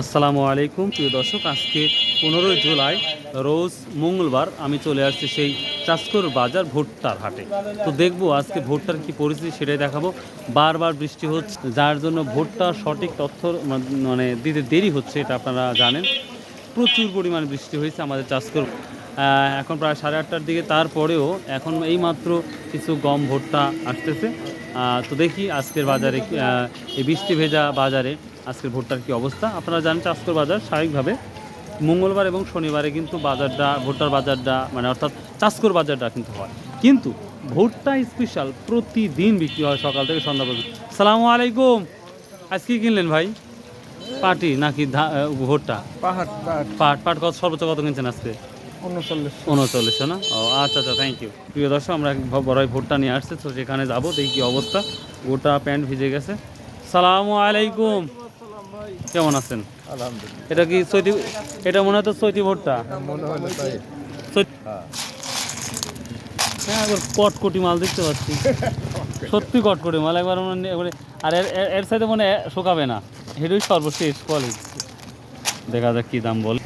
আসসালামু আলাইকুম, প্রিয় দর্শক, আজকে পনেরোই জুলাই, রোজ মঙ্গলবার আমি চলে আসছি সেই চাষকর বাজার ভুট্টার হাটে। তো দেখব আজকে ভুট্টার কি পরিস্থিতি সেটাই দেখাবো। বারবার বৃষ্টি হচ্ছে, যার জন্য ভুট্টার সঠিক তথ্য মানে দিতে দেরি হচ্ছে, এটা আপনারা জানেন। প্রচুর পরিমাণে বৃষ্টি হয়েছে আমাদের চাষকর। এখন প্রায় সাড়ে আটটার দিকে, তারপরেও এখন এই মাত্র কিছু গম ভুট্টা আসতেছে। তো দেখি আজকের বাজারে এই বৃষ্টি ভেজা বাজারে আজকের ভুট্টার কি অবস্থা? আপনারা জানেন চাষকর বাজার স্বাভাবিকভাবে মঙ্গলবার এবং শনিবারে কিন্তু বাজারটা ভুট্টার বাজারটা মানে অর্থাৎ চাষকর বাজারটা কিন্তু হয়। কিন্তু ভুট্টা স্পেশাল প্রতিদিন বিক্রি হয় সকাল থেকে সন্ধ্যা পর্যন্ত। সালামু আলাইকুম। আজ কি কিনলেন ভাই? পাটি নাকি ভুট্টা? পাহাড় পাট পাট কত সর্বোচ্চ কত কিনছেন আজকে? উনচল্লিশ। উনচল্লিশশো না? ও আচ্ছা আচ্ছা থ্যাংক ইউ প্রিয় দর্শক আমরা বড় ভুট্টা নিয়ে আসছে তো সেখানে যাব দেখি কি অবস্থা। গোটা প্যান্ট ভিজে গেছে। সালামু আলাইকুম। কেমন আছেন? আলহামদুলিল্লাহ। এটা কি চৈতি এটা মনে হয় তো চৈতি তাই। চৈত- হ্যাঁ। এবার কটকটি মাল দেখতে পাচ্ছি। সত্যি কটকটি মাল একবার মনে আর এর এর মনে শোকাবে না। হেডুই সর্বশেষ কোয়ালিটি দেখা যাক কী দাম বল।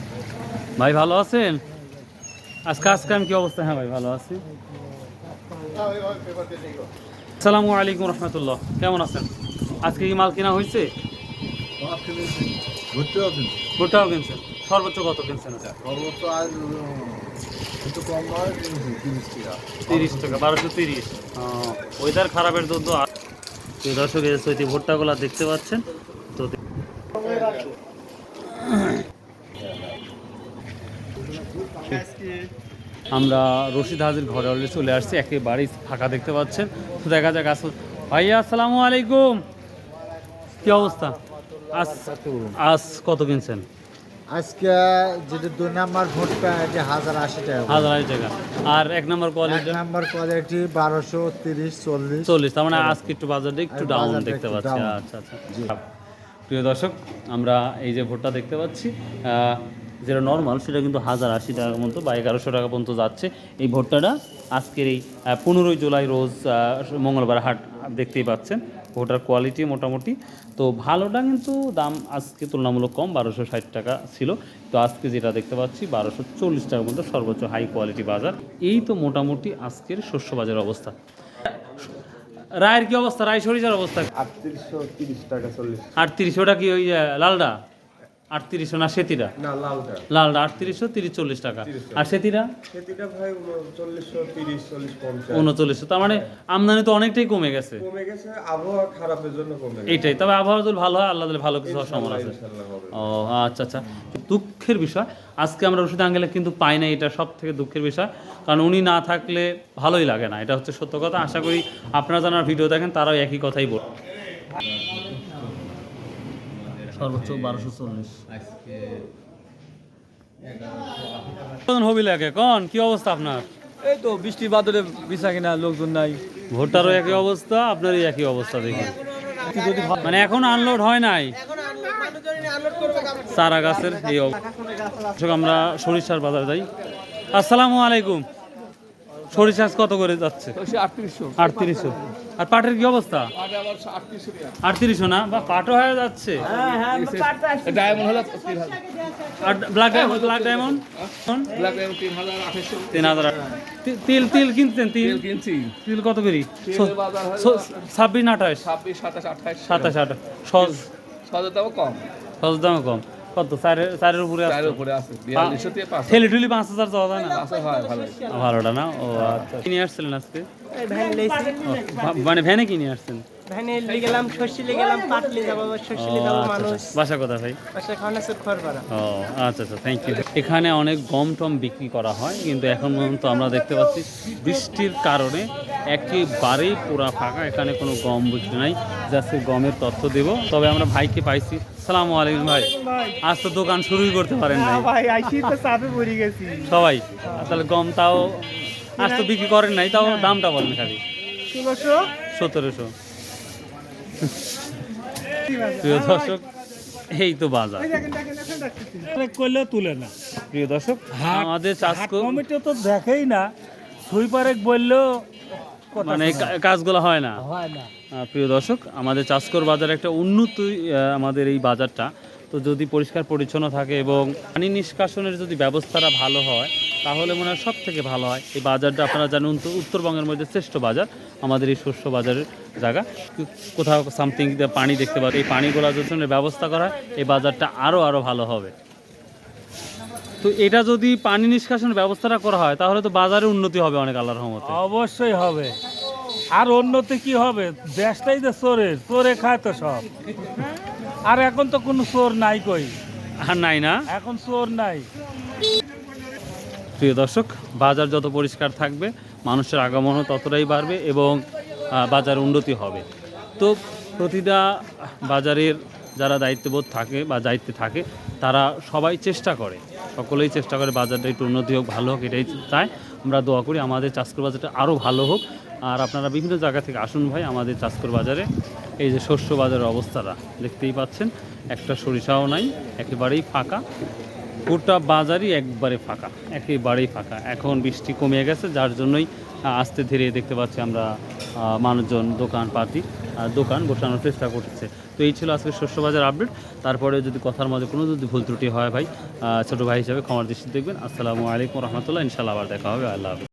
ভাই ভালো আছেন? আজকে আজকে আমি কি অবস্থা? হ্যাঁ ভাই ভালো আছি। আসসালামু আলাইকুম রহমতুল্লাহ। কেমন আছেন? আজকে কি মাল কেনা হয়েছে? সর্বোচ্চ কত কিনছেন সর্বোচ্চ আজ একটু কম হয় তিরিশ টাকা। তিরিশ টাকা বারোশো তিরিশ। ওয়েদার খারাপের জন্য দর্শক এই সৈতি ভুট্টাগুলো দেখতে পাচ্ছেন তো আমরা রশিদ হাজির ঘরে অলরেডি চলে আসছি একেবারেই ফাঁকা দেখতে পাচ্ছেন। তো দেখা যাক আসল ভাইয়া আসসালামু আলাইকুম। কি অবস্থা? আজ আজ কত কিনছেন? আজকে যেটা দুই নাম্বার ভোটটা যে হাজার আশি টাকা হাজার আড়াই টাকা। আর এক নম্বর এক কোয়ালিটি নাম্বার কোয়ালিটি বারোশো তিরিশ চল্লিশ। চল্লিশ তার মানে আজকে একটু বাজারটা একটু ডাউন দেখতে পাচ্ছি। আচ্ছা আচ্ছা। প্রিয় দর্শক আমরা এই যে ভোটটা দেখতে পাচ্ছি যেটা নর্মাল সেটা কিন্তু হাজার আশি টাকার মতো বা এগারোশো টাকা পর্যন্ত যাচ্ছে। এই ভোট্টাটা আজকের এই পনেরোই জুলাই রোজ মঙ্গলবার হাট দেখতেই পাচ্ছেন। ভোটার কোয়ালিটি মোটামুটি। তো ভালোটা কিন্তু দাম আজকে তুলনামূলক কম বারোশো ষাট টাকা ছিল। তো আজকে যেটা দেখতে পাচ্ছি বারোশো চল্লিশ টাকার মতো সর্বোচ্চ হাই কোয়ালিটি বাজার। এই তো মোটামুটি আজকের শস্য বাজার অবস্থা। রায়ের কি অবস্থা? রায় সরিষার অবস্থা? আটত্রিশশো তিরিশ টাকা চল্লিশ। আটত্রিশশোটা কি ওই লালডা? আটত্রিশশো না সেতিরা? লালটা আটত্রিশশো তিরিশ চল্লিশ টাকা। আর সেতিরা? উনচল্লিশশো তার মানে আমদানি তো অনেকটাই কমে গেছে। কমে গেছে আবহাওয়া খারাপের জন্য কমে এইটাই তবে আবহাওয়া যদি ভালো হয় আল্লাহ ভালো কিছু হওয়ার সম্ভাবনা আছে। ও আচ্ছা আচ্ছা। দুঃখের বিষয় আজকে আমরা রশিদ আঙ্গেলে কিন্তু পাই না এটা সব থেকে দুঃখের বিষয়। কারণ উনি না থাকলে ভালোই লাগে না এটা হচ্ছে সত্য কথা। আশা করি আপনারা যারা ভিডিও দেখেন তারাও একই কথাই বল সর্বোচ্চ বারোশো চল্লিশ। হবি লাগে? কন কি অবস্থা আপনার? এই তো বৃষ্টি বাদলে বিছা কিনা লোকজন নাই। ভোটারও একই অবস্থা আপনারই একই অবস্থা দেখি। মানে এখন আনলোড হয় নাই? চারা গাছের এই অবস্থা। আমরা সরিষার বাজার যাই। আসসালামু আলাইকুম। সরিষা কত করে যাচ্ছে? আটত্রিশশো। আর পাটের কি অবস্থা? আটত্রিশশো না? বা পাটও হয়ে যাচ্ছে? ডায়মন্ড হলো আর ব্ল্যাক ব্ল্যাক ডায়মন্ড ব্ল্যাক তিন হাজার হাজার তি- তিল তিল কিনতেন তিল? কিনছি। তিল কত করি? ছাব্বিশ আঠাশ? ছাব্বিশ সাতাশ আঠাশ। সাতাশ আঠাশ। সহজ। ছয় দামও কম। সহজ দামে কম। কত? চারের উপরে চারের উপরে আছে। বিয়াল্লিশশো থেকে পাঁচ। ঠেলি ঠুলি পাঁচ হাজার যাওয়া যায় না? হয় ভালো। ভালোটা না? ও আচ্ছা। কিনে আসছিলেন আজকে? মানে ভ্যানে কিনে আসছেন? ভ্যানে লিয়ে গেলাম শস্যিলে গেলাম পাটলি যাব ও শস্যিলে আচ্ছা, মানুষ। আচ্ছা। বাসা কথা ভাই? বাসা খাওয়ানো সুখ ও আচ্ছা আচ্ছা থ্যাংক ইউ এখানে অনেক গম টম বিক্রি করা হয় কিন্তু এখন পর্যন্ত আমরা দেখতে পাচ্ছি বৃষ্টির কারণে একেবারেই পুরা ফাঁকা। এখানে কোনো গম বিক্রি নাই। জাস্ট গমের তথ্য দেব। তবে আমরা ভাইকে পাইছি। সালাম আলাইকুম ভাই। আজ তো দোকান শুরুই করতে পারেন নাই। ভাই আইসি তো চাপে পড়ে গেছি। সবাই। তাহলে গম তাও আজ তো বিক্রি করেন নাই তাও দামটা বলেন খালি। ষোলোশো? সতেরোশো। প্রিয় দর্শক এই তো বাজার। করলেও তুলে না। প্রিয় দর্শক আমাদের চাষ কমিটি তো দেখেই না। সুইপারে বললেও মানে কাজগুলো হয় না। হয় না। প্রিয় দর্শক আমাদের চাষকর বাজার একটা উন্নত আমাদের এই বাজারটা। তো যদি পরিষ্কার পরিচ্ছন্ন থাকে এবং পানি নিষ্কাশনের যদি ব্যবস্থাটা ভালো হয়, তাহলে মনে হয় সব থেকে ভালো হয়। এই বাজারটা আপনারা জানেন উত্তর- উত্তরবঙ্গের মধ্যে শ্রেষ্ঠ বাজার। আমাদের এই শস্য বাজারের জায়গা। কোথাও সামথিং পানি দেখতে পাবে এই পানিগুলো যদি ব্যবস্থা করা, এই বাজারটা আরও আরও ভালো হবে। তো এটা যদি পানি নিষ্কাশনের ব্যবস্থাটা করা হয়, তাহলে তো বাজারে উন্নতি হবে অনেক আল্লাহর রহমতে। অবশ্যই হবে। আর উন্নতি কি হবে? দেশটাই তো চোরের, চোরে খায় তো সব। আর এখন তো কোনো চোর নাই কই। আর নাই না? এখন চোর নাই। প্রিয় দর্শক বাজার যত পরিষ্কার থাকবে মানুষের আগমনও ততটাই বাড়বে এবং বাজার উন্নতি হবে। তো প্রতিটা বাজারের যারা দায়িত্ববোধ থাকে বা দায়িত্বে থাকে তারা সবাই চেষ্টা করে। সকলেই চেষ্টা করে বাজারটা একটু উন্নতি হোক ভালো হোক এটাই চায়। আমরা দোয়া করি আমাদের চাষকর বাজারটা আরও ভালো হোক। আর আপনারা বিভিন্ন জায়গা থেকে আসুন ভাই আমাদের চাষকর বাজারে। এই যে শস্য বাজারের অবস্থাটা দেখতেই পাচ্ছেন। একটা সরিষাও নাই একেবারেই ফাঁকা। গোটা বাজারই একবারে ফাঁকা একেবারেই ফাঁকা। এখন বৃষ্টি কমে গেছে যার জন্যই আস্তে ধীরে দেখতে পাচ্ছি আমরা মানুষজন দোকানপাতি আহ, দোকান বসানোর চেষ্টা করছে। তো এই ছিল আজকে শস্য বাজার আপডেট। তারপরে যদি কথার মধ্যে কোনো যদি ভুল ত্রুটি হয় ভাই ছোটো ভাই হিসাবে ক্ষমার দৃষ্টি দেখবেন। আসসালামু আলাইকুম রহমতুল্লাহ। ইনশাল্লাহ আবার দেখা হবে। আল্লাহ